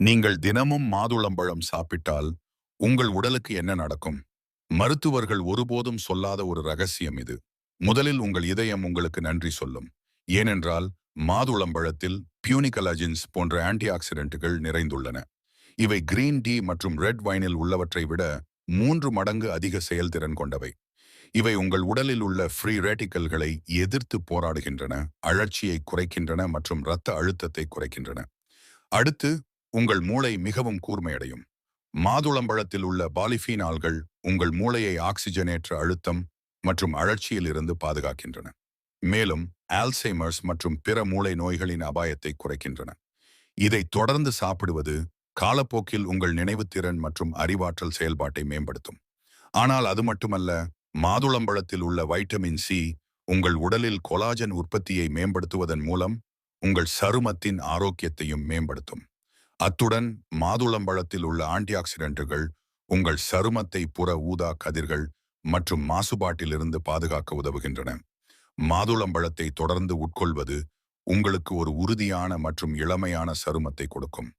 நீங்கள் தினமும் மாதுளம்பழம் சாப்பிட்டால் உங்கள் உடலுக்கு என்ன நடக்கும்? மருத்துவர்கள் ஒருபோதும் சொல்லாத ஒரு ரகசியம் இது. முதலில் உங்கள் இதயம் உங்களுக்கு நன்றி சொல்லும். ஏனென்றால் மாதுளம்பழத்தில் பியூனிகலாஜின்ஸ் போன்ற ஆன்டிஆக்சிடென்ட்டுகள் நிறைந்துள்ளன. இவை கிரீன் டீ மற்றும் ரெட் வைனில் உள்ளவற்றை விட மூன்று மடங்கு அதிக செயல்திறன் கொண்டவை. இவை உங்கள் உடலில் உள்ள ஃப்ரீ ரேட்டிக்கல்களை எதிர்த்து போராடுகின்றன அழற்சியை குறைக்கின்றன மற்றும் இரத்த அழுத்தத்தை குறைக்கின்றன. அடுத்து உங்கள் மூளை மிகவும் கூர்மையடையும். மாதுளம்பழத்தில் உள்ள பாலிஃபீனால்கள் உங்கள் மூளையை ஆக்சிஜனேற்ற அழுத்தம் மற்றும் அழற்சியில் இருந்து பாதுகாக்கின்றன. மேலும் ஆல்சைமர்ஸ் மற்றும் பிற மூளை நோய்களின் அபாயத்தை குறைக்கின்றன. இதை தொடர்ந்து சாப்பிடுவது காலப்போக்கில் உங்கள் நினைவுத்திறன் மற்றும் அறிவாற்றல் செயல்பாட்டை மேம்படுத்தும். ஆனால் அது மட்டுமல்ல மாதுளம்பழத்தில் உள்ள வைட்டமின் சி உங்கள் உடலில் கொலாஜன் உற்பத்தியை மேம்படுத்துவதன் மூலம் உங்கள் சருமத்தின் ஆரோக்கியத்தையும் மேம்படுத்தும். அத்துடன் மாதுளம்பழத்தில் உள்ள ஆன்டிஆக்சிடென்ட்டுகள் உங்கள் சருமத்தை புற ஊதா கதிர்கள் மற்றும் மாசுபாட்டிலிருந்து பாதுகாக்க உதவுகின்றன. மாதுளம்பழத்தை தொடர்ந்து உட்கொள்வது உங்களுக்கு ஒரு உறுதியான மற்றும் இளமையான சருமத்தை கொடுக்கும்.